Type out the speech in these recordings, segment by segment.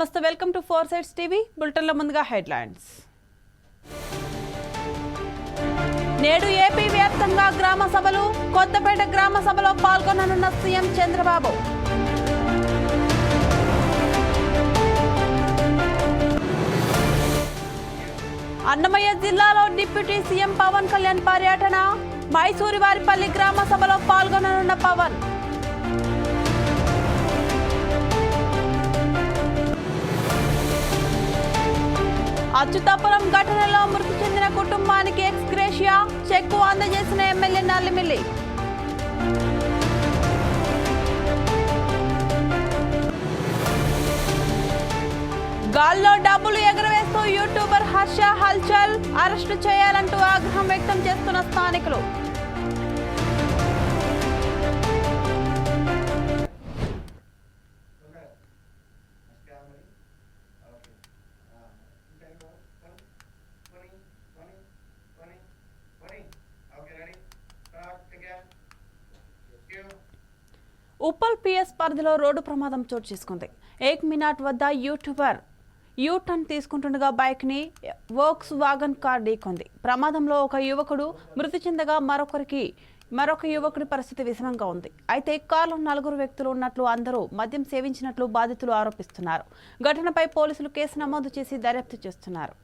నమస్తే welcome to four sides TV. బులెటిన్లో ముందుగా హెడ్లైన్స్. నేడు ఏపీ వ్యాప్తంగా గ్రామ సభలు కొత్తపేట గ్రామ సభలో పాల్గొననున్న సీఎం చంద్రబాబు. అన్నమయ్య జిల్లాలో డిప్యూటీ సీఎం పవన్ కళ్యాణ్ పర్యటన. మైసూరివారిపల్లి గ్రామ సభలో పాల్గొననున్న పవన్. అచ్యుతాపురం ఘటనలో మృతి చెందిన కుటుంబానికి ఎక్స్గ్రేషియా చెక్కు అందజేసిన ఎమ్మెల్యే నల్లిమిల్లి. గాల్లో డబ్బులు ఎగరవేస్తూ యూట్యూబర్ హర్ష హల్చల్ అరెస్టు చేయాలంటూ ఆగ్రహం వ్యక్తం చేస్తున్న స్థానికులు. పరిధిలో రోడ్డు ప్రమాదం చోటు చేసుకుంది. ఏక్ మినాట్ వద్ద యూట్యూబర్ యూ టర్న్ తీసుకుంటుండగా బైక్ని వోక్స్ వాగన్ కార్ ఢీకొంది. ప్రమాదంలో ఒక యువకుడు మృతి చెందగా మరొకరికి మరొక యువకుడి పరిస్థితి విషమంగా ఉంది. అయితే కారులో నలుగురు వ్యక్తులు ఉన్నట్లు అందరూ మద్యం సేవించినట్లు బాధితులు ఆరోపిస్తున్నారు. ఘటనపై పోలీసులు కేసు నమోదు చేసి దర్యాప్తు చేస్తున్నారు.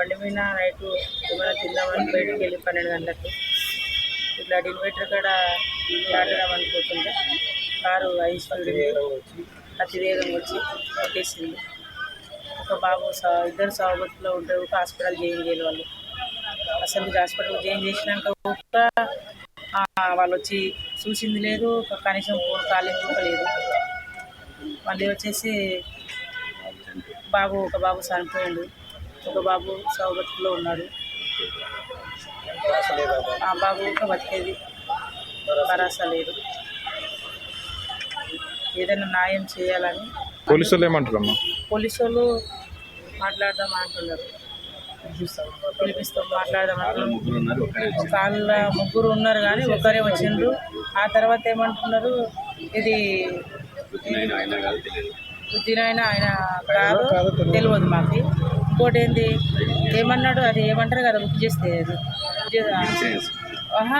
బండి మీద నైట్ ఏమైనా తిందామని బయటికి వెళ్ళి పన్నెండు గంటలకు. ఇట్లా ఇన్వర్టర్ కాడ దాటడం అనుకుంటుంటే కారు ఐదు అతి వేగంగా వచ్చి కొట్టేసింది. ఒక బాబు సా ఇద్దరు సాగుబతులో ఉంటే ఒక హాస్పిటల్ జాయిన్ చేయాలి వాళ్ళు. అసలు హాస్పిటల్ జాయిన్ చేసినాక కూడా వాళ్ళు వచ్చి చూసింది లేదు ఒక కనీసం ఫోన్ కాలింగ్ కూడా లేదు. మళ్ళీ వచ్చేసి బాబు ఒక బాబు చనిపోయాడు. ఒక బాబు సౌగతిలో ఉన్నాడు. ఆ బాబు ఒక బతికేది. భరోసా లేదు. ఏదైనా న్యాయం చేయాలని. పోలీసు వాళ్ళు ఏమంటారమ్మా? పోలీసు వాళ్ళు మాట్లాడదాం అంటున్నారు. పిలిపిస్తాం మాట్లాడదాం అంటున్నారు. వాళ్ళ ముగ్గురు ఉన్నారు కానీ ఒకరే వచ్చిండ్రు. ఆ తర్వాత ఏమంటున్నారు? ఇది బుద్ధినైనా ఆయన కాదు. తెలియదు మాకు. ఇంకోటి ఏంది? ఏమన్నాడు? అది ఏమంటారు కదా బుక్ చేస్తే అది.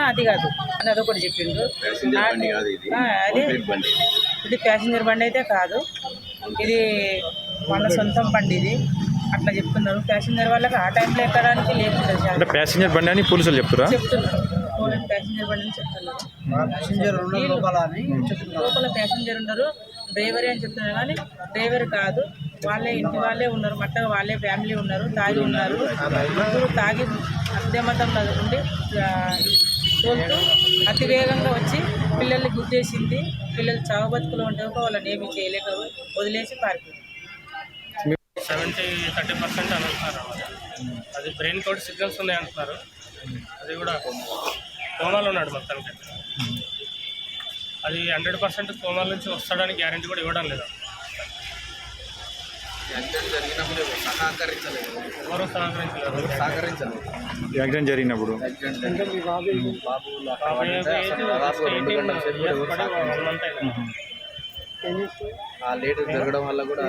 అది కాదు. అని అదొకటి చెప్పిండు. అదే. ఇది ప్యాసింజర్ బండి అయితే కాదు. ఇది వాళ్ళ సొంతం బండి ఇది. అట్లా చెప్తున్నారు. ప్యాసింజర్ వాళ్ళకి ఆ టైంలో ఎక్కడానికి లేకుండా అంటే ప్యాసింజర్ బండి అని పోలీసులు చెప్తారా? చెప్తున్నారు. ప్యాసింజర్ బండి అని చెప్తున్నారు. లోపల ప్యాసింజర్ ఉన్నారు డ్రైవరే అని చెప్తున్నారు కానీ డ్రైవర్ కాదు. వాళ్ళే ఇంటి వాళ్ళే ఉన్నారు మట్టగా వాళ్ళే ఫ్యామిలీ ఉన్నారు తాగి ఉన్నారు. ముగ్గురు తాగి మధ్యమతంలో ఉండి తోలుతూ అతి వేగంగా వచ్చి పిల్లల్ని గుద్దేసింది. పిల్లలు చావు బతుకులు వాళ్ళని ఏమీ చేయలేక వదిలేసి పారిపోయింది సెవెంటీ థర్టీ పర్సెంట్ అని అంటున్నారు అది బ్రెయిన్ కోడ్ సిగ్నల్స్ ఉన్నాయి అంటున్నారు. అది కూడా కోమాలో ఉన్నాడు మొత్తానికి. అది హండ్రెడ్ పర్సెంట్ కోమాల నుంచి వస్తాడని గ్యారంటీ కూడా ఇవ్వడం లేదు. ఎవరు సహకరించలేదు? యాక్సిడెంట్ జరిగినప్పుడు. బాబాయ్ ఏజ్ just 18 years పడి one month అయింది. ఆ లేట్ జరగడం వల్ల కూడా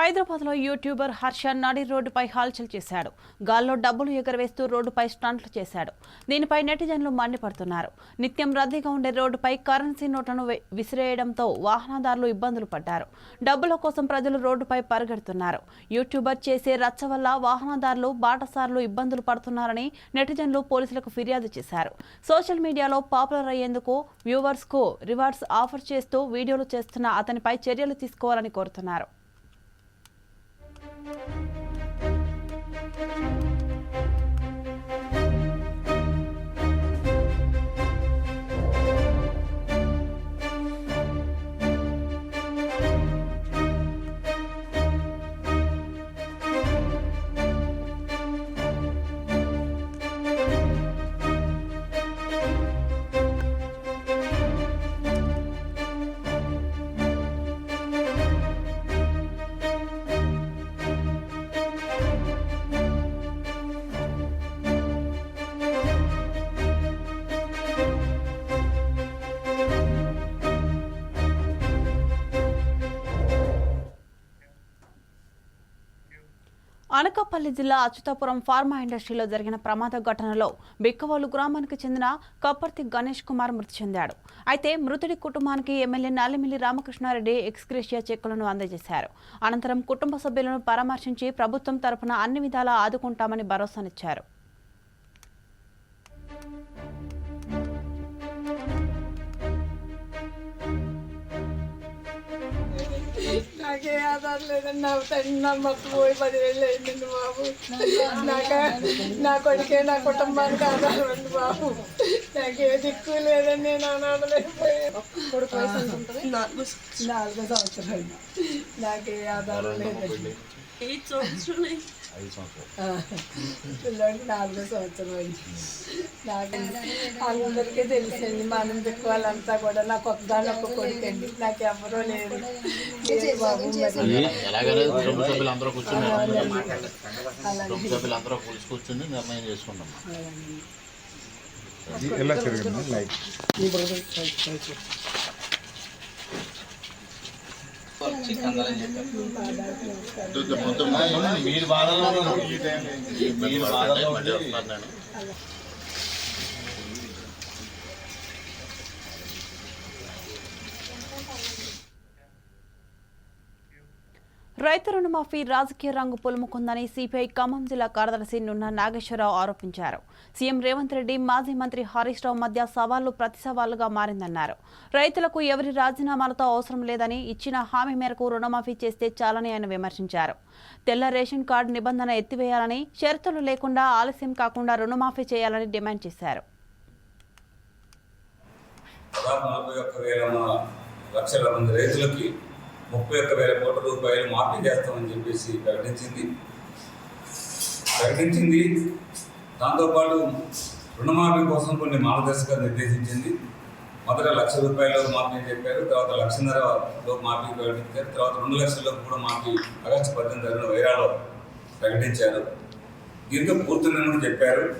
హైదరాబాద్లో యూట్యూబర్ హర్ష నడి రోడ్డుపై హల్చల్ చేశాడు. గాల్లో డబ్బులు ఎగరవేస్తూ రోడ్డుపై స్టంట్లు చేశాడు. దీనిపై నెటిజన్లు మండిపడుతున్నారు. నిత్యం రద్దీగా ఉండే రోడ్డుపై కరెన్సీ నోట్లను విసిరేయడంతో వాహనదారులు ఇబ్బందులు పడ్డారు. డబ్బుల కోసం ప్రజలు రోడ్డుపై పరిగెడుతున్నారు. యూట్యూబర్ చేసే రచ్చ వల్ల వాహనదారులు బాటసార్లు ఇబ్బందులు పడుతున్నారని నెటిజన్లు పోలీసులకు ఫిర్యాదు చేశారు. సోషల్ మీడియాలో పాపులర్ అయ్యేందుకు వ్యూవర్స్కు రివార్డ్స్ ఆఫర్ చేస్తూ వీడియోలు చేస్తున్న అతనిపై చర్యలు తీసుకోవాలని కోరుతున్నారు. thank you అనకాపల్లి జిల్లా అచ్యుతాపురం ఫార్మా ఇండస్ట్రీలో జరిగిన ప్రమాద ఘటనలో బిక్కవాలు గ్రామానికి చెందిన కప్పర్తి గణేష్ కుమార్ మృతి చెందాడు. అయితే మృతుడి కుటుంబానికి ఎమ్మెల్యే నాలిమిల్లి రామకృష్ణారెడ్డి ఎక్స్గ్రేషియా చెక్కులను అందజేశారు. అనంతరం కుటుంబ సభ్యులను పరామర్శించి ప్రభుత్వం తరఫున అన్ని విధాలా ఆదుకుంటామని భరోసానిచ్చారు. నాకే ఆధారం లేదని నా తండ్రి నా మొత్తం పోయి పదివేలు అయిందండి బాబు. నాక నా కొడుకే నా కుటుంబానికి ఆధారం అండి బాబు. నాకే దిక్కు లేదని నేను అనాథలేకపోయాను? నాలుగు నాలుగో సంవత్సరాలు నాకే ఆధారం లేదండి పిల్లోడికి నాలుగో సంవత్సరం అయింది. నాకు అందరికీ తెలుసండి మనం దిక్కు వాళ్ళంతా కూడా నాకు ఒక్కదాని ఒక్క కొడుకండి నాకు ఎవరూ లేరు. లేదు బాబు కూర్చొని నిర్ణయం చేసుకున్నాం ఎలా జరిగింది లైక్. మొత్తం మీరు బాధలో మీరు బాధలో మళ్ళీ వస్తున్నాను నేను రైతు రుణమాఫీ రాజకీయ రంగు పులుముకుందని సిపిఐ ఖమ్మం జిల్లా కార్యదర్శి నున్న నాగేశ్వరరావు ఆరోపించారు. సీఎం రేవంత్ రెడ్డి మాజీ మంత్రి హరీష్ రావు మధ్య సవాళ్ళు ప్రతి సవాళ్ళుగా మారిందన్నారు. రైతులకు ఎవరి రాజీనామాలతో అవసరం లేదని ఇచ్చిన హామీ మేరకు రుణమాఫీ చేస్తే చాలని ఆయన విమర్శించారు. తెల్ల రేషన్ కార్డు నిబంధన ఎత్తివేయాలని షరతులు లేకుండా ఆలస్యం కాకుండా రుణమాఫీ చేయాలని డిమాండ్ చేశారు. లక్షల మంది రైతులకి ముప్పై ఒక్క వేల కోట్ల రూపాయలు మాఫీ చేస్తామని చెప్పేసి ప్రకటించింది. ప్రకటించింది. దాంతోపాటు రుణమాఫీ కోసం కొన్ని మార్గదర్శకాలు నిర్దేశించింది. మొదట లక్ష రూపాయలు మాఫీ చెప్పారు. తర్వాత లక్షన్నరలో మాఫీ ప్రకటించారు. తర్వాత రెండు లక్షల్లో కూడా మాఫీ ఆగస్టు పద్దెనిమిది తారీఖున వైరాలో ప్రకటించారు. దీంతో పూర్తిని చెప్పారు.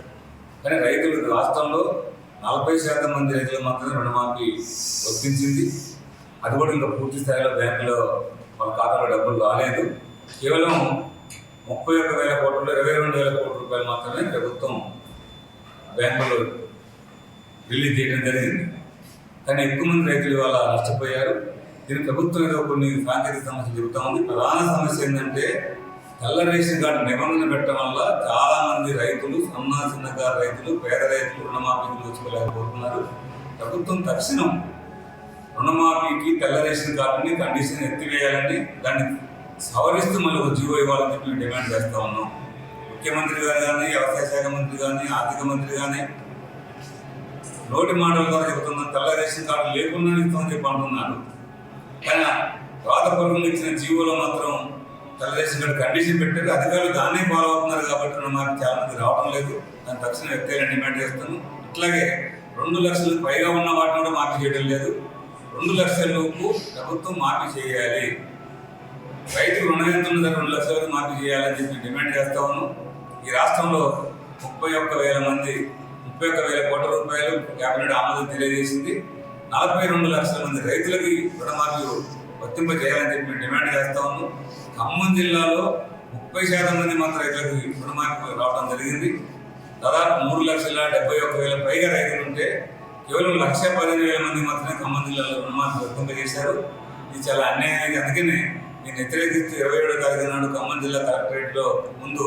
కానీ రైతులు రాష్ట్రంలో నలభై శాతం మంది రైతులు మాత్రమే రుణమాఫీ వర్తించింది అది కూడా ఇంకా పూర్తి స్థాయిలో బ్యాంకులో వాళ్ళ ఖాతాలో డబ్బులు రాలేదు. కేవలం ముప్పై ఒక్క వేల కోట్లు ఇరవై రెండు వేల కోట్ల రూపాయలు మాత్రమే ప్రభుత్వం బ్యాంకులో రిలీజ్ చేయడం జరిగింది. కానీ ఎక్కువ మంది రైతులు ఇవాళ నష్టపోయారు. దీని ప్రభుత్వం ఏదో కొన్ని సాంకేతిక సమస్యలు చెబుతా ఉంది. ప్రధాన సమస్య ఏంటంటే తెల్ల రేషన్ కార్డు నిబంధన పెట్టడం వల్ల చాలా మంది రైతులు సన్నా చిన్నకారు రైతులు పేద రైతులు రుణమాఫీకి వచ్చుకోలేకపోతున్నారు ప్రభుత్వం తక్షణం రుణమాఫీకి తెల్ల రేషన్ కార్డుని కండిషన్ ఎత్తివేయాలని దాన్ని సవరిస్తూ మళ్ళీ ఒక జీవో ఇవ్వాలని చెప్పి మేము డిమాండ్ చేస్తూ ఉన్నాం. ముఖ్యమంత్రి గారు కానీ వ్యవసాయ శాఖ మంత్రి కానీ ఆర్థిక మంత్రి కానీ నోటి మాటల ద్వారా చెబుతున్న తెల్ల రేషన్ కార్డు లేకుండా ఇస్తామని చెప్పి అంటున్నారు. కానీ రాతపూర్వకంగా ఇచ్చిన జీవోలో మాత్రం తెల్ల రేషన్ కార్డు కండిషన్ పెట్టారు. అధికారులు దాన్నే ఫాలో అవుతున్నారు కాబట్టి మాకు చాలా మంది రావడం లేదు. దాని తక్షణం ఎత్తేయాలని డిమాండ్ చేస్తాను ఇట్లాగే రెండు లక్షలకు పైగా ఉన్న వాటిని కూడా మాఫీ చేయడం లేదు. రెండు లక్షల లోపు ప్రభుత్వం మాఫీ చేయాలి. రైతు రుణం ఎంత ఉన్నదో రెండు లక్షల వరకు మాఫీ చేయాలని చెప్పి డిమాండ్ చేస్తా ఉన్నాం. ఈ రాష్ట్రంలో ముప్పై ఒక్క వేల మంది ముప్పై ఒక్క వేల కోట్ల రూపాయలు కేబినెట్ ఆమోదం తెలియజేసింది. నలభై రెండు లక్షల మంది రైతులకి రుణమాఫీ వర్తింపజేయాలని చెప్పి డిమాండ్ చేస్తా ఉన్నాం. ఖమ్మం జిల్లాలో ముప్పై శాతం మంది మాత్రం రైతులకు రుణమాఫీ రావడం జరిగింది. దాదాపు మూడు లక్షల డెబ్బై ఒక్క వేల పైగా రైతులు ఉంటే కేవలం లక్ష పదిహేను వేల మంది మాత్రమే ఖమ్మం జిల్లాలో రుణమాఫీ వర్తింపజేశారు ఇది చాలా అన్యాయం అందుకనే నేను వ్యతిరేకిస్తూ ఇరవై ఏడో తారీఖు నాడు ఖమ్మం జిల్లా కలెక్టరేట్లో ముందు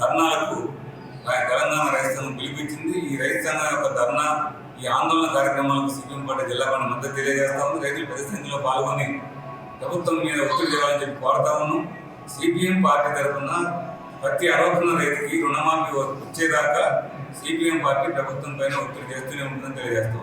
ధర్నాలకు తెలంగాణ రైతు సంఘం పిలిపించింది. ఈ రైతు సంఘం యొక్క ధర్నా ఈ ఆందోళన కార్యక్రమాలకు సిపిఎం పార్టీ జిల్లా మనం మద్దతు తెలియజేస్తా ఉంది రైతులు పెద్ద సంఖ్యలో పాల్గొని ప్రభుత్వం మీద ఒత్తిడి చేయాలని చెప్పి కోరుతా ఉన్నాం. సిపిఎం పార్టీ తరఫున ప్రతి ఆరోపణ రైతుకి రుణమాఫీ వచ్చేదాకా సిపిఎం పార్టీ ప్రభుత్వం పైన ఒత్తిడి చేస్తూనే ఉంటుందని తెలియజేస్తా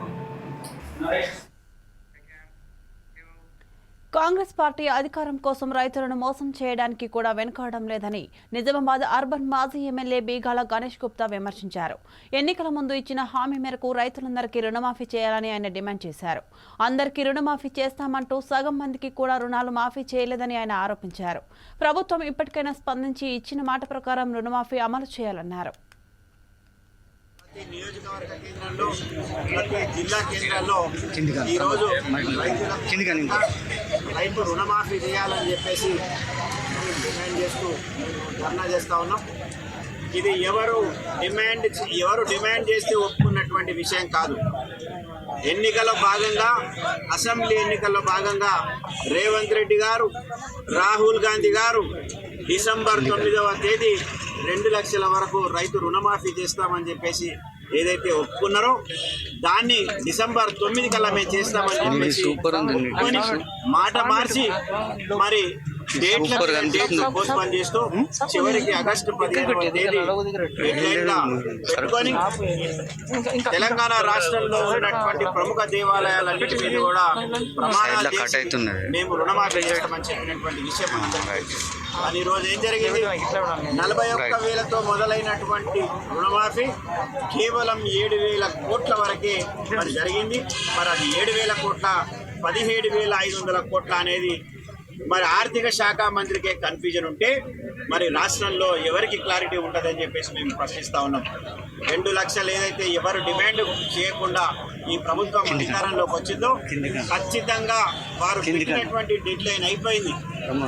కాంగ్రెస్ పార్టీ అధికారం కోసం రైతులను మోసం చేయడానికి కూడా వెనుకాడడం లేదని నిజామాబాద్ అర్బన్ మాజీ ఎమ్మెల్యే బీగాల గణేష్ గుప్తా విమర్శించారు. ఎన్నికల ముందు ఇచ్చిన హామీ మేరకు రైతులందరికీ రుణమాఫీ చేయాలని ఆయన డిమాండ్ చేశారు. అందరికీ రుణమాఫీ చేస్తామంటూ సగం మందికి కూడా రుణాలు మాఫీ చేయలేదని ఆయన ఆరోపించారు. ప్రభుత్వం ఇప్పటికైనా స్పందించి ఇచ్చిన మాట ప్రకారం రుణమాఫీ అమలు చేయాలన్నారు. నియోజకవర్గ కేంద్రంలో ప్రతి జిల్లా కేంద్రాల్లో ఈరోజు రైతు రుణమాఫీ చేయాలని చెప్పేసి డిమాండ్ చేస్తూ ధర్నా చేస్తా ఉన్నాం. ఇది ఎవరు డిమాండ్ ఎవరు డిమాండ్ చేస్తే ఒప్పుకున్నటువంటి విషయం కాదు. ఎన్నికల్లో భాగంగా అసెంబ్లీ ఎన్నికల్లో భాగంగా రేవంత్ రెడ్డి గారు రాహుల్ గాంధీ గారు డిసెంబర్ తొమ్మిదవ తేదీ రెండు లక్షల వరకు రైతు రుణమాఫీ చేస్తామని చెప్పేసి ఏదైతే ఒప్పుకున్నారో దాన్ని డిసెంబర్ తొమ్మిది కల్లా మేము చేస్తామని చెప్పేసి మాట మార్చి మరి చేస్తూ చివరికి ఆగస్టు తేదీ పెట్టుకొని తెలంగాణ రాష్ట్రంలో ఉన్నటువంటి ప్రముఖ దేవాలయాలన్నిటి మీద కూడా ప్రమాణాలు చేసి మేము రుణమాఫీ చేస్తామని చెప్పినటువంటి విషయం తెలుసు. కానీ ఈ రోజు ఏం జరిగింది? నలభై ఒక్క వేలతో మొదలైనటువంటి రుణమాఫీ కేవలం ఏడు వేల కోట్ల వరకే మరి జరిగింది. మరి అది ఏడు వేల కోట్ల పదిహేడు వేల ఐదు వందల కోట్ల అనేది మరి ఆర్థిక శాఖ మంత్రికే కన్ఫ్యూజన్ ఉంటే మరి రాష్ట్రంలో ఎవరికి క్లారిటీ ఉంటుందని చెప్పేసి మేము ప్రశ్నిస్తా ఉన్నాం. రెండు లక్షలు ఏదైతే ఎవరు డిమాండ్ చేయకుండా ఈ ప్రభుత్వం అధికారంలోకి వచ్చిందో ఖచ్చితంగా వారు పెట్టినటువంటి డెడ్ లైన్ అయిపోయింది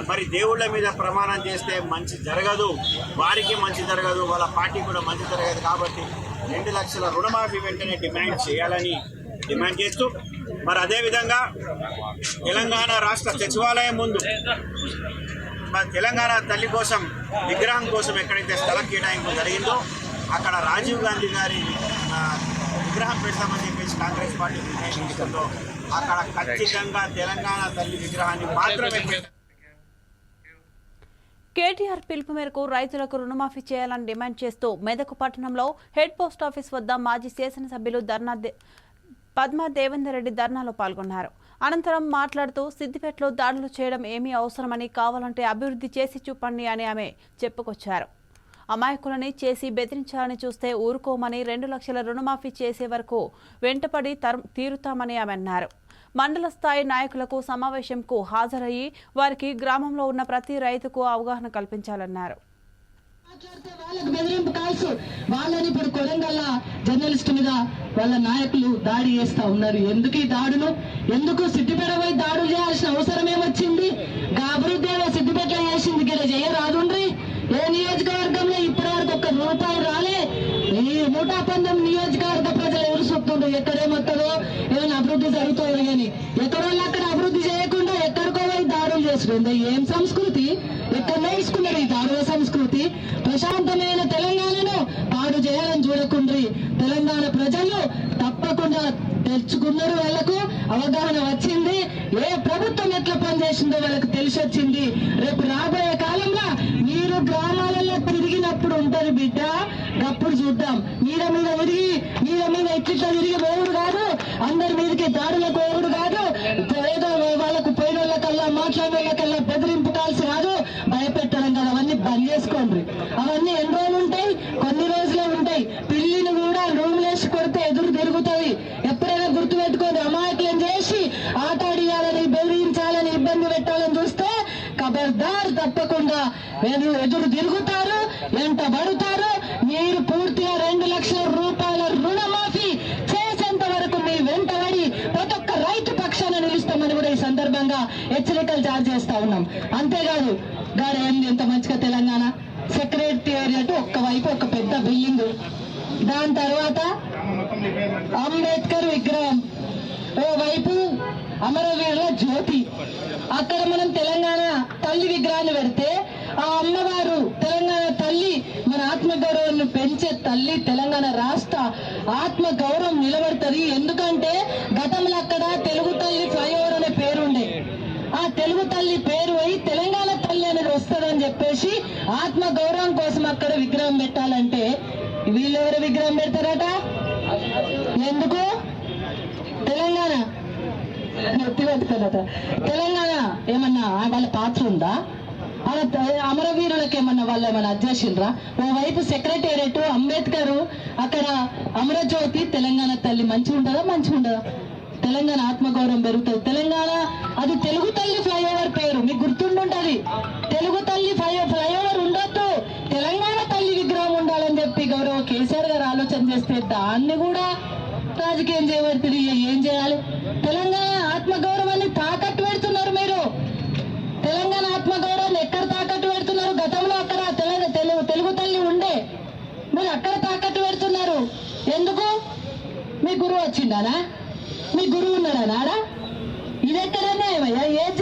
మరి దేవుళ్ళ మీద ప్రమాణం చేస్తే మంచి జరగదు. వారికి మంచి జరగదు. వాళ్ళ పార్టీ కూడా మంచి జరగదు కాబట్టి రెండు లక్షల రుణమాఫీ వెంటనే డిమాండ్ చేయాలని డిమాండ్ చేస్తూ మరి అదేవిధంగా తెలంగాణ రాష్ట్ర సచివాలయం ముందు మరి తెలంగాణ తల్లి కోసం విగ్రహం కోసం ఎక్కడైతే స్థలం కేటాయింపు జరిగిందో అక్కడ రాజీవ్ గాంధీ గారి విగ్రహం పెడతామని చెప్పేసి కాంగ్రెస్ పార్టీ నిర్ణయించడంలో అక్కడ ఖచ్చితంగా తెలంగాణ తల్లి విగ్రహాన్ని మాత్రమే కేటీఆర్ పిలుపు మేరకు రైతులకు రుణమాఫీ చేయాలని డిమాండ్ చేస్తూ మెదక్ పట్టణంలో హెడ్ పోస్ట్ ఆఫీస్ వద్ద మాజీ శాసనసభ్యులు ధర్నా పద్మా దేవేందర్ రెడ్డి ధర్నాలో పాల్గొన్నారు. అనంతరం మాట్లాడుతూ సిద్దిపేటలో దాడులు చేయడం ఏమీ అవసరమని కావాలంటే అభివృద్ధి చేసి చూపండి అని ఆమె చెప్పుకొచ్చారు. అమాయకులని చేసి బెదిరించాలని చూస్తే ఊరుకోమని రెండు లక్షల రుణమాఫీ చేసే వరకు వెంటపడి తర్- తీరుతామని ఆమె అన్నారు. మండల స్థాయి నాయకులకు సమావేశంకు హాజరయ్యి వారికి గ్రామంలో ఉన్న ప్రతి రైతుకు అవగాహన కల్పించాలన్నారు. మాట్లాడితే వాళ్ళకి బెదిరింపు కాల్సు. వాళ్ళని ఇప్పుడు కొడంగల్ల జర్నలిస్ట్ మీద వాళ్ళ నాయకులు దాడి చేస్తా ఉన్నారు. ఎందుకు ఈ దాడులు ఎందుకు సిద్దిపేటపై దాడులు చేయాల్సిన అవసరం ఏమొచ్చింది? అభివృద్ధి ఏమో సిద్దిపేటలో చేసింది ఇక్కడ చేయరాదుండ్రి ఏ నియోజకవర్గంలో ఇప్పటి వరకు ఒక్క రూపాయి రాలే? ఈ నూట పంతొమ్మిది నియోజకవర్గ ప్రజలు ఎవరు చెప్తుండ్రు ఎక్కడేమొత్తదో ఏమైనా అభివృద్ధి జరుగుతుందో అని. ఎక్కడోళ్ళు అక్కడ అభివృద్ధి చేయకుండా ఎక్కడికో పోయి ఏం సంస్కృతి? ఎక్కడ నేర్చుకున్నారు ఈ దాడుల సంస్కృతి. ప్రశాంతమైన తెలంగాణను పాడు చేయాలని చూడకుండ్రి. తెలంగాణ ప్రజలు తప్పకుండా తెచ్చుకున్నారు వాళ్ళకు అవగాహన వచ్చింది. ఏ ప్రభుత్వం ఎట్లా పనిచేసిందో వాళ్ళకి తెలిసి వచ్చింది రేపు రాబోయే కాలంలో మీరు గ్రామాలలో తిరిగినప్పుడు ఉంటారు బిడ్డ. అప్పుడు చూద్దాం. మీద మీద తిరిగి మీద మీద ఇట్లా తిరిగి పోవుడు కాదు. అందరి మీదకి దాడులకు పోవుడు కాదు ఏదో వాళ్ళకు పోయిన వాళ్ళకల్లా మాట్లాడిన వాళ్ళకల్లా బెదిరింపు కాల్సి కాదు భయపెట్టడం కాదు అవన్నీ బంద్ చేసుకోండి అవన్నీ ఎన్ని రోజులు ఉంటాయి కొన్ని రోజులే ఉంటాయి పిల్లిని కూడా రూమ్ లేసి కొడితే ఎదురు తిరుగుతుంది ఎప్పుడైనా గుర్తు పెట్టుకోండి అమాయకులను చేసి ఆటాడియాలని బెదిరించాలని ఇబ్బంది పెట్టాలని చూస్తే ఖబర్దార్ తప్పకుండా ఎదురు ఎదురు తిరుగుతారు వెంట పడుతారు మీరు పూర్తిగా రెండు లక్షల రూపాయల రుణమాఫీ చేసేంత వరకు మీ వెంటబడి ప్రతి ఒక్క రైతు పక్షాన నిలుస్తామని కూడా ఈ సందర్భంగా హెచ్చరికలు జారీ చేస్తా ఉన్నాం అంతేకాదు గాడేంది ఎంత మంచిగా తెలంగాణ సెక్రటేరియట్ ఒక్క వైపు ఒక పెద్ద బిల్డింగ్ దాని తర్వాత అంబేద్కర్ విగ్రహం. ఓవైపు అమరవీరుల జ్యోతి. అక్కడ మనం తెలంగాణ తల్లి విగ్రహాన్ని పెడితే ఆ అమ్మవారు తెలంగాణ తల్లి మన ఆత్మగౌరవాన్ని పెంచే తల్లి తెలంగాణ రాష్ట్ర ఆత్మ గౌరవం నిలబడుతుంది. ఎందుకంటే గతంలో అక్కడ తెలుగు తల్లి ఫ్లైఓవర్ అనే పేరుండే ఆ తెలుగు తల్లి పేరు అయి తెలంగాణ తల్లి అనేది వస్తుందని చెప్పేసి ఆత్మ గౌరవం కోసం అక్కడ విగ్రహం పెట్టాలంటే వీళ్ళెవరు విగ్రహం పెడతారట? ఎందుకు? తెలంగాణ. పెట్టుకోలేట తెలంగాణ ఏమన్నా వాళ్ళ పాత్ర ఉందా? వాళ్ళ అమరవీరులకు ఏమన్నా వాళ్ళు ఏమన్నా అధ్యక్షులరా ఓవైపు సెక్రటేరియట్ అంబేద్కర్ అక్కడ అమరజ్యోతి తెలంగాణ తల్లి మంచిగా ఉండదా మంచిగా ఉండదా తెలంగాణ ఆత్మగౌరవం పెరుగుతుంది. తెలంగాణ అది తెలుగు తల్లి ఫ్లైఓవర్ పేరు. మీకు గుర్తుండుంటది. తెలుగు తల్లి ఫ్లై ఫ్లైఓవర్ కేసీఆర్ గారు ఆలోచన చేస్తే దాన్ని కూడా రాజకీయం చేయబడుతుంది ఏం చేయాలి? తెలంగాణ ఆత్మగౌరవాన్ని తాకట్టు పెడుతున్నారు మీరు. తెలంగాణ ఆత్మగౌరవాన్ని ఎక్కడ తాకట్టు పెడుతున్నారు? గతంలో అక్కడ తెలంగాణ తెలుగు తెలుగు తల్లి ఉండే. మీరు అక్కడ తాకట్టు పెడుతున్నారు. ఎందుకు? మీ గురువు వచ్చిండానా? మీ గురువు ఉన్నాడా నాడా? ఇది ఎక్కడన్నా ఏమయ్యా ఏం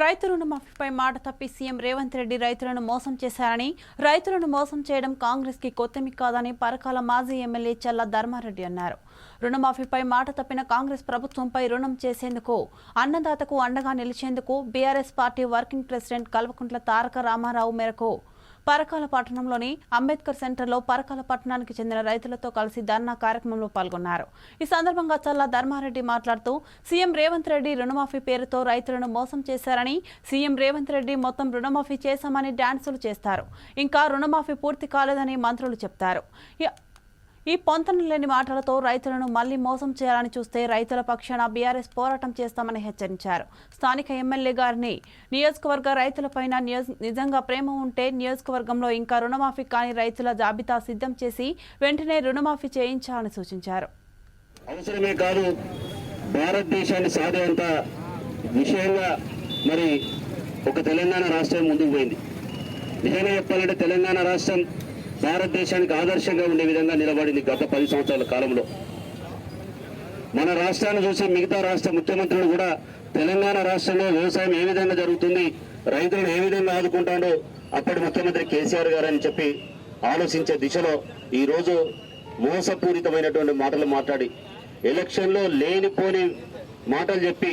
రైతు రుణమాఫీపై మాట తప్పి సీఎం రేవంత్ రెడ్డి రైతులను మోసం చేశారని రైతులను మోసం చేయడం కాంగ్రెస్కి కొత్తమి కాదని పరకాల మాజీ ఎమ్మెల్యే చల్ల ధర్మారెడ్డి అన్నారు. రుణమాఫీపై మాట తప్పిన కాంగ్రెస్ ప్రభుత్వంపై రుణం చేసేందుకు అన్నదాతకు అండగా నిలిచేందుకు BRS party working president Kalvakuntla Taraka Ramarao మేరకు పరకాల పట్టణంలోని అంబేద్కర్ సెంటర్లో పరకాల పట్టణానికి చెందిన రైతులతో కలిసి ధర్నా కార్యక్రమంలో పాల్గొన్నారు. ఈ సందర్భంగా చల్లా ధర్మారెడ్డి మాట్లాడుతూ సీఎం రేవంత్ రెడ్డి రుణమాఫీ పేరుతో రైతులను మోసం చేశారని సీఎం రేవంత్ రెడ్డి మొత్తం రుణమాఫీ చేశామని డాన్సులు చేస్తారు. ఇంకా రుణమాఫీ పూర్తి కాలేదని మంత్రులు చెప్తారు. ఈ- పొంతన లేని మాటలతో రైతులను మళ్ళీ మోసం చేయాలని చూస్తే రైతుల పక్షాన బీఆర్ఎస్ పోరాటం చేస్తామని హెచ్చరించారు. స్థానిక ఎమ్మెల్యే గారిని నియోజకవర్గ రైతులపైన నిజంగా ప్రేమ ఉంటే నియోజకవర్గంలో ఇంకా రుణమాఫీ కాని రైతుల జాబితా సిద్ధం చేసి వెంటనే రుణమాఫీ చేయించాలని సూచించారు. అవసరమే కాదు భారతదేశాన్ని సాధేంత విషయంగా మరి ఒక తెలంగాణ రాష్ట్రం ముందుకు పోయింది. నిజంగా చెప్పాలంటే తెలంగాణ రాష్ట్రం భారతదేశానికి ఆదర్శంగా ఉండే విధంగా నిలబడింది గత పది సంవత్సరాల కాలంలో. మన రాష్ట్రాన్ని చూసి మిగతా రాష్ట్ర ముఖ్యమంత్రులు కూడా తెలంగాణ రాష్ట్రంలో వ్యవసాయం ఏ విధంగా జరుగుతుంది రైతులను ఏ విధంగా ఆదుకుంటాడో అప్పటి ముఖ్యమంత్రి కేసీఆర్ గారు అని చెప్పి ఆలోచించే దిశలో ఈరోజు మోసపూరితమైనటువంటి మాటలు మాట్లాడి ఎలక్షన్లో లేనిపోని మాటలు చెప్పి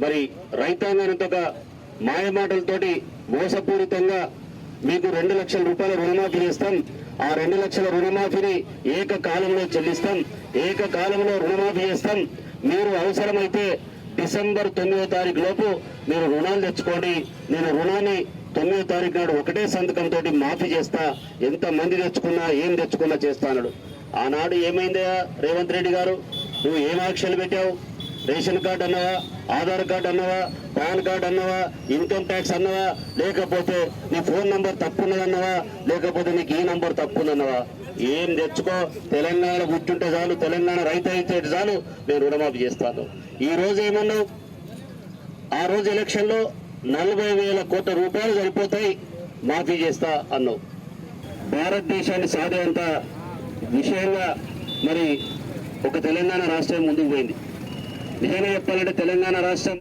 మరి రైతాంగానంతగా మాయ మాటలతోటి మోసపూరితంగా మీకు రెండు లక్షల రూపాయల రుణమాఫీ చేస్తాం. ఆ రెండు లక్షల రుణమాఫీని ఏకకాలంలో చెల్లిస్తాం. ఏకకాలంలో రుణమాఫీ చేస్తాం. మీరు అవసరమైతే డిసెంబర్ తొమ్మిదో తారీఖు లోపు మీరు రుణాలు తెచ్చుకోండి. నేను రుణాన్ని తొమ్మిదో తారీఖు నాడు ఒకటే సంతకంతో మాఫీ చేస్తా. ఎంత మంది తెచ్చుకున్నా ఏం తెచ్చుకున్నా చేస్తా అన్నాడు. ఆనాడు ఏమైందయ్యా రేవంత్ రెడ్డి గారు? నువ్వు ఏం ఆంక్షలు పెట్టావు? రేషన్ కార్డు అన్నవా ఆధార్ కార్డు అన్నవా పాన్ కార్డు అన్నవా ఇన్కమ్ ట్యాక్స్ అన్నవా లేకపోతే నీ ఫోన్ నంబర్ తప్పున్నదన్నవా లేకపోతే నీకు ఈ నంబర్ తప్పుందన్నవా? ఏం తెచ్చుకో? తెలంగాణ గుర్తుంటే చాలు తెలంగాణ రైతు అయితే చాలు నేను రుణమాఫీ చేస్తాను. ఈ రోజు ఏమన్నావు? ఆ రోజు ఎలక్షన్లో నలభై వేల కోట్ల రూపాయలు సరిపోతాయి మాఫీ చేస్తా అన్నావు. భారతదేశాన్ని సాధేంత విషయంగా మరి ఒక తెలంగాణ రాష్ట్రం ముందుకు పోయింది. నిజంగా చెప్పాలంటే తెలంగాణ రాష్ట్రం.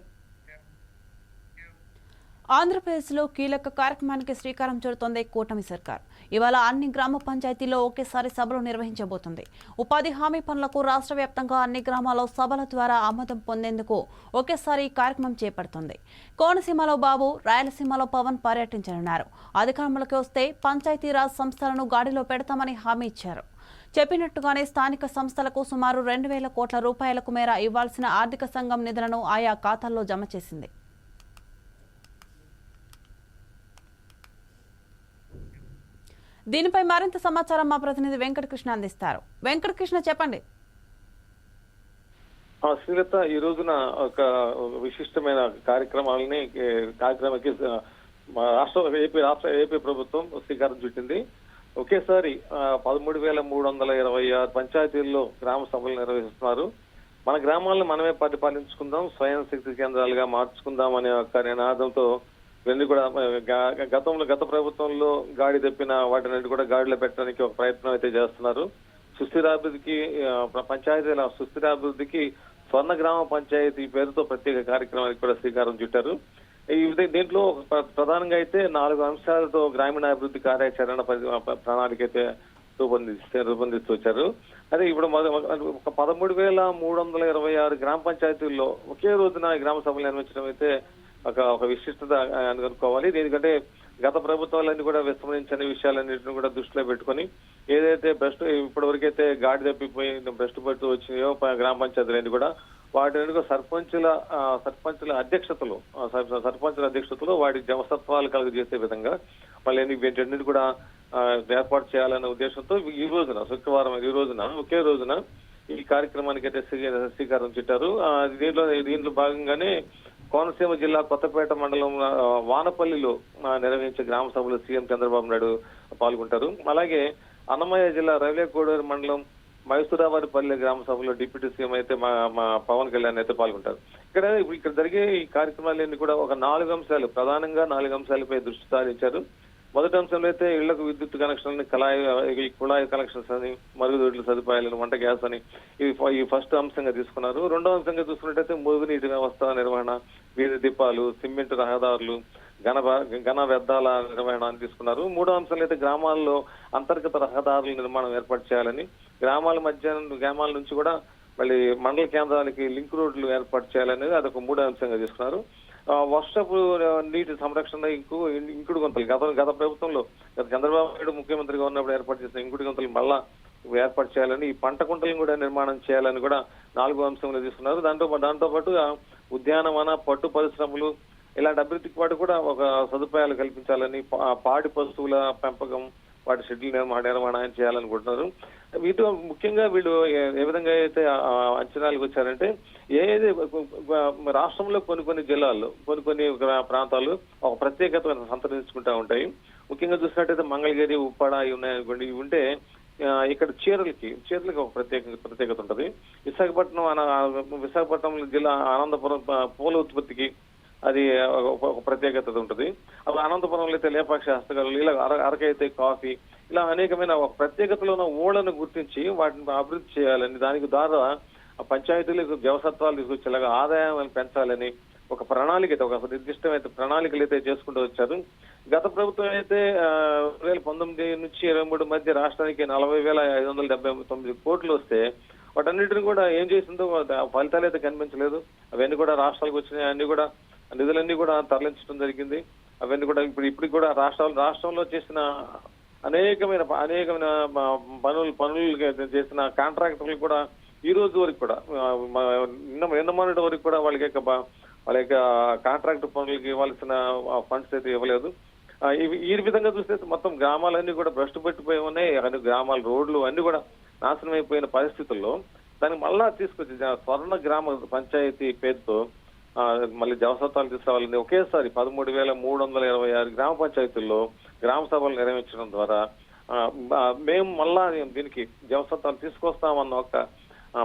ఆంధ్రప్రదేశ్లో కీలక కార్యక్రమానికి శ్రీకారం చుడుతోంది కూటమి సర్కార్. ఇవాళ అన్ని గ్రామ పంచాయతీల్లో ఒకేసారి సభలు నిర్వహించబోతుంది. ఉపాధి హామీ పనులకు రాష్ట్ర వ్యాప్తంగా అన్ని గ్రామాల్లో సభల ద్వారా ఆమోదం పొందేందుకు ఒకేసారి కార్యక్రమం చేపడుతుంది. కోనసీమలో బాబు రాయలసీమలో పవన్ పర్యటించనున్నారు. అధికారంలోకి వస్తే పంచాయతీరాజ్ సంస్థలను గాడిలో పెడతామని హామీ ఇచ్చారు. చెప్పినట్టుగానే స్థానిక సంస్థలకు సుమారు రెండు వేల కోట్ల రూపాయలకు మేర ఇవ్వాల్సిన ఆర్థిక సంఘం నిధులను ఆయా ఖాతాల్లో జమ చేసింది. దీనిపై మరింత సమాచారం మా ప్రతినిధి వెంకటకృష్ణ అందిస్తారు. వెంకటకృష్ణ చెప్పండి. శ్రీలత ఈ రోజున ఒక విశిష్టమైన కార్యక్రమాలని కార్యక్రమానికి రాష్ట్ర ఏపీ రాష్ట్ర ఏపీ ప్రభుత్వం శ్రీకారం చుట్టింది. ఒకేసారి పదమూడు వేల మూడు వందల ఇరవై ఆరు పంచాయతీల్లో గ్రామ సభలు నిర్వహిస్తున్నారు. మన గ్రామాలను మనమే పరిపాలించుకుందాం స్వయం శక్తి కేంద్రాలుగా మార్చుకుందాం అనే ఒక నినాదంతో ఇవన్నీ కూడా గతంలో గత ప్రభుత్వంలో గాడి తెప్పిన వాటిని కూడా గాడిలో పెట్టడానికి ఒక ప్రయత్నం అయితే చేస్తున్నారు. సుస్థిరాభివృద్ధికి పంచాయతీల సుస్థిరాభివృద్ధికి స్వర్ణ గ్రామ పంచాయతీ పేరుతో ప్రత్యేక కార్యక్రమానికి కూడా శ్రీకారం చుట్టారు. దీంట్లో ప్ర- ప్రధానంగా అయితే నాలుగు అంశాలతో గ్రామీణాభివృద్ధి కార్యాచరణ ప్రణాళిక అయితే రూపొందిస్తే రూపొందిస్తూ వచ్చారు అదే ఇప్పుడు ఒక పదమూడు వేల మూడు వందల ఇరవై ఆరు గ్రామ పంచాయతీల్లో ఒకే రోజున గ్రామ సభలు నిర్మించడం అయితే ఒక ఒక విశిష్టత అని అనుకోవాలి ఎందుకంటే గత ప్రభుత్వాలన్నీ కూడా విస్మరించని విషయాలన్నింటిని కూడా దృష్టిలో పెట్టుకొని ఏదైతే బెస్ట్ ఇప్పటివరకైతే గాడి తప్పిపోయి బెస్ట్ పడుతూ వచ్చినాయో గ్రామ పంచాయతీలన్నీ కూడా వాటి సర్పంచుల సర్పంచుల అధ్యక్షతలు సర్- సర్పంచుల అధ్యక్షతలు వాటి జవసత్వాలు కలుగజేసే విధంగా మళ్ళీ వీటన్నిటి కూడా ఏర్పాటు చేయాలనే ఉద్దేశంతో ఈ రోజున శుక్రవారం ఈ రోజున ఒకే రోజున ఈ కార్యక్రమానికి అయితే శ్రీ- శ్రీకారం చుట్టారు. దీంట్లో దీంట్లో భాగంగానే కోనసీమ జిల్లా కొత్తపేట మండలం వానపల్లిలో నిర్వహించే గ్రామ సభలో సీఎం చంద్రబాబు నాయుడు పాల్గొంటారు. అలాగే అన్నమయ్య జిల్లా రైలేకోడూరు మండలం మైసూరావారిపల్లి గ్రామ సభలో డిప్యూటీ సీఎం అయితే మా మా పవన్ కళ్యాణ్ అయితే పాల్గొంటారు. ఇక్కడ ఇక్కడ జరిగే ఈ కార్యక్రమాలన్నీ కూడా ఒక నాలుగు అంశాలు ప్రధానంగా నాలుగు అంశాలపై దృష్టి సారించారు. మొదటి అంశంలో అయితే ఇళ్ళకు విద్యుత్ కనెక్షన్లని కళాయి కుళాయి కనెక్షన్స్ అని మరుగుదొడ్ల సదుపాయాలను వంట గ్యాస్ అని ఇవి ఈ ఫస్ట్ అంశంగా తీసుకున్నారు. రెండో అంశంగా చూసుకున్నట్టయితే మురుగునీటి వ్యవస్థ నిర్వహణ వీధి దీపాలు సిమెంట్ రహదారులు ఘన ఘన వ్యర్థాల నిర్వహణ తీసుకున్నారు. మూడో అంశంలో అయితే గ్రామాల్లో అంతర్గత రహదారుల నిర్మాణం ఏర్పాటు చేయాలని గ్రామాల మధ్య గ్రామాల నుంచి కూడా మళ్ళీ మండల కేంద్రాలకి లింక్ రోడ్లు ఏర్పాటు చేయాలనేది అదొక మూడో అంశంగా తీసుకున్నారు. వర్షపు నీటి సంరక్షణ ఇంకు ఇంకుడు గుంతలు గత గత ప్రభుత్వంలో గత చంద్రబాబు నాయుడు ముఖ్యమంత్రిగా ఉన్నప్పుడు ఏర్పాటు చేసిన ఇంకుడు గుంతలు మళ్ళా ఏర్పాటు చేయాలని ఈ పంట కుంటలను కూడా నిర్మాణం చేయాలని కూడా నాలుగో అంశంలో తీసుకున్నారు. దాంతో దాంతో పాటు ఉద్యానవన పట్టు పరిశ్రమలు ఇలాంటి అభివృద్ధికి పాటు కూడా ఒక సదుపాయాలు కల్పించాలని పా- పాడి పశువుల పెంపకం వాటి షెడ్యూల్ నిర్మాణ నిర్మాణం చేయాలనుకుంటున్నారు. వీటితో ముఖ్యంగా వీళ్ళు ఏ- విధంగా అయితే అంచనాలకు వచ్చారంటే ఏది రాష్ట్రంలో కొన్ని కొన్ని జిల్లాల్లో కొన్ని కొన్ని ప్రాంతాలు ఒక ప్రత్యేకత సంతరించుకుంటా ఉంటాయి. ముఖ్యంగా చూసినట్టయితే మంగళగిరి ఉప్పాడ ఇవి ఉన్నాయనుకోండి ఇవి ఉంటే ఇక్కడ చీరలకి చీరలకి ఒక ప్రత్యేక ప్రత్యేకత ఉంటుంది. విశాఖపట్నం అన- విశాఖపట్నం జిల్లా అనంతపురం పూల ఉత్పత్తికి అది ఒక ప్రత్యేకత ఉంటుంది. అప్పుడు అనంతపురంలో అయితే లేపాక్షి హస్తకళలు ఇలా అర అరక అయితే కాఫీ ఇలా అనేకమైన ఒక ప్రత్యేకతలో ఉన్న ఊళ్ళను గుర్తించి వాటిని అభివృద్ధి చేయాలని దానికి ద్వారా పంచాయతీలకు వ్యవసత్వాలు తీసుకొచ్చేలాగా ఆదాయాన్ని పెంచాలని ఒక ప్రణాళిక అయితే ఒక నిర్దిష్టమైన ప్రణాళికలు అయితే చేసుకుంటూ వచ్చారు. గత ప్రభుత్వం అయితే రెండు వేల పంతొమ్మిది నుంచి ఇరవై మూడు మధ్య రాష్ట్రానికి నలభై వేల ఐదు వందల డెబ్బై తొమ్మిది కోట్లు వస్తే వాటన్నిటిని కూడా ఏం చేసిందో ఫలితాలు అయితే కనిపించలేదు. అవన్నీ కూడా రాష్ట్రాలకు వచ్చినాయి అన్ని కూడా నిధులన్నీ కూడా తరలించడం జరిగింది. అవన్నీ కూడా ఇప్పుడు ఇప్పటికి కూడా రాష్ట్రాలు రాష్ట్రంలో చేసిన అనేకమైన అనేకమైన పనులు పనులు చేసిన కాంట్రాక్టర్లు కూడా ఈ రోజు వరకు కూడా నిన్న నిన్న మొన్నటి వరకు కూడా వాళ్ళకి యొక్క వాళ్ళ యొక్క కాంట్రాక్ట్ పనులకి ఇవ్వాల్సిన ఫండ్స్ అయితే ఇవ్వలేదు. ఈ విధంగా చూస్తే మొత్తం గ్రామాలన్నీ కూడా భ్రష్టు పెట్టిపోయి ఉన్నాయి. అన్ని గ్రామాల రోడ్లు అన్ని కూడా నాశనం అయిపోయిన పరిస్థితుల్లో దాన్ని మళ్ళా తీసుకొచ్చి స్వర్ణ గ్రామ పంచాయతీ పేరుతో మళ్ళీ జవసత్వాలు తీసుకురావాలని ఒకేసారి పదమూడు వేల మూడు వందల ఇరవై ఆరు గ్రామ పంచాయతీల్లో గ్రామ సభలు నిర్వహించడం ద్వారా మేము మళ్ళా దీనికి జవసత్వాలు తీసుకొస్తామన్న ఒక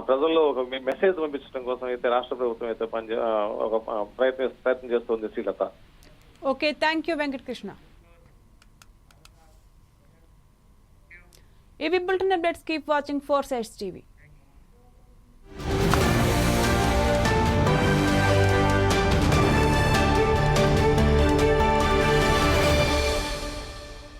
ప్రజల్లో ఒక మెసేజ్ పంపించడం కోసం అయితే రాష్ట్ర ప్రభుత్వం అయితే పనిచే ఒక ప్రయత్నం ప్రయత్నం చేస్తుంది Srilatha. Okay thank you Venkatakrishna. ఇవి bulletin updates keep watching four sides TV.